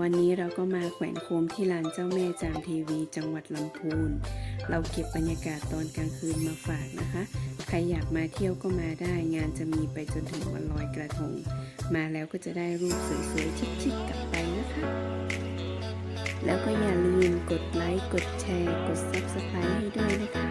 วันนี้เราก็มาแขวนโคมที่ลานเจ้าแม่จามเทีวีจังหวัดลำพูน เราเก็บบรรยากาศตอนกลางคืนมาฝากนะคะ ใครอยากมาเที่ยวก็มาได้งานจะมีไปจนถึงวันลอยกระทง มาแล้วก็จะได้รูปสวยๆชิคๆกลับไปนะคะ แล้วก็อย่าลืมกดไลค์ กดแชร์ กด Subscribe ให้ด้วยนะคะ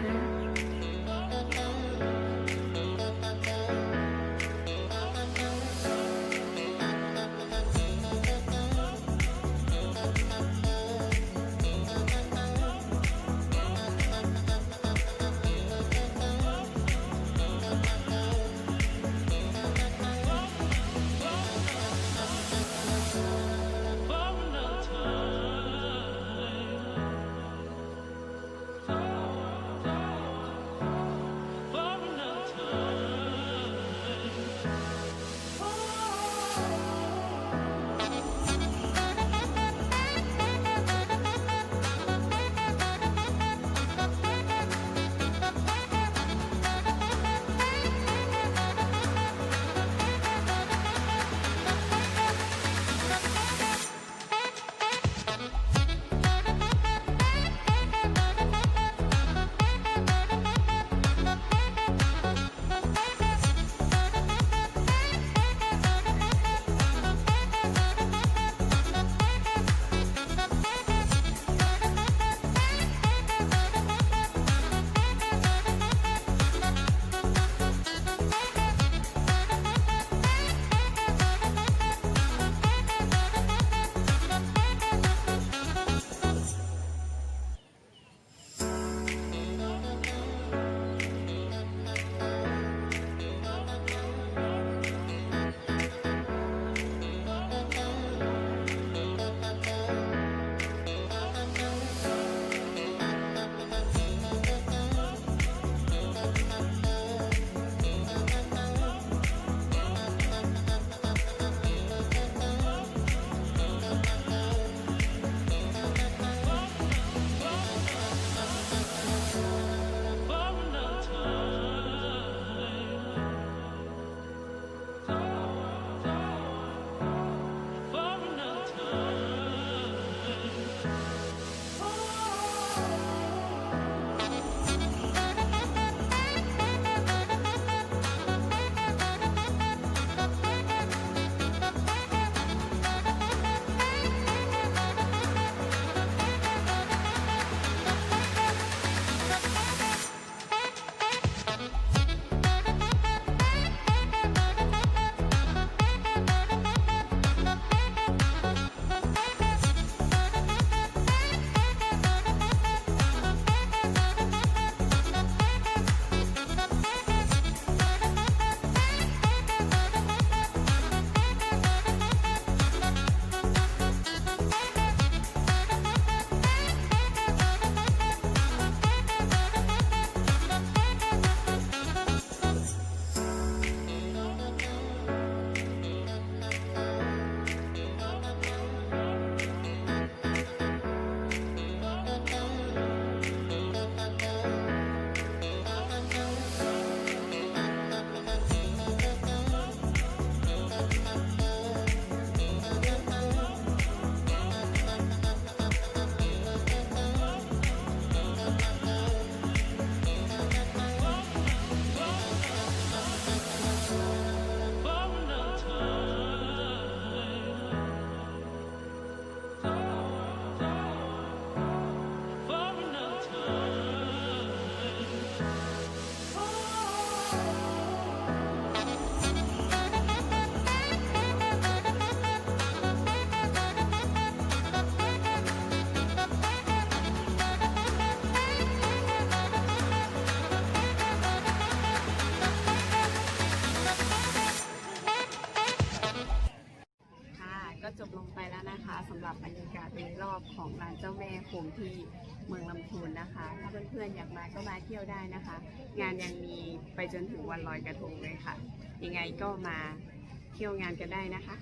ไปแล้วนะคะสำหรับบรรยากาศโดยรอบของลานเจ้าแม่โคมที่เมืองลำพูนนะคะ ถ้าเพื่อนๆอยากมาก็มาเที่ยวได้นะคะ งานยังมีไปจนถึงวันลอยกระทงเลยค่ะ ยังไงก็มาเที่ยวงานกันได้นะคะ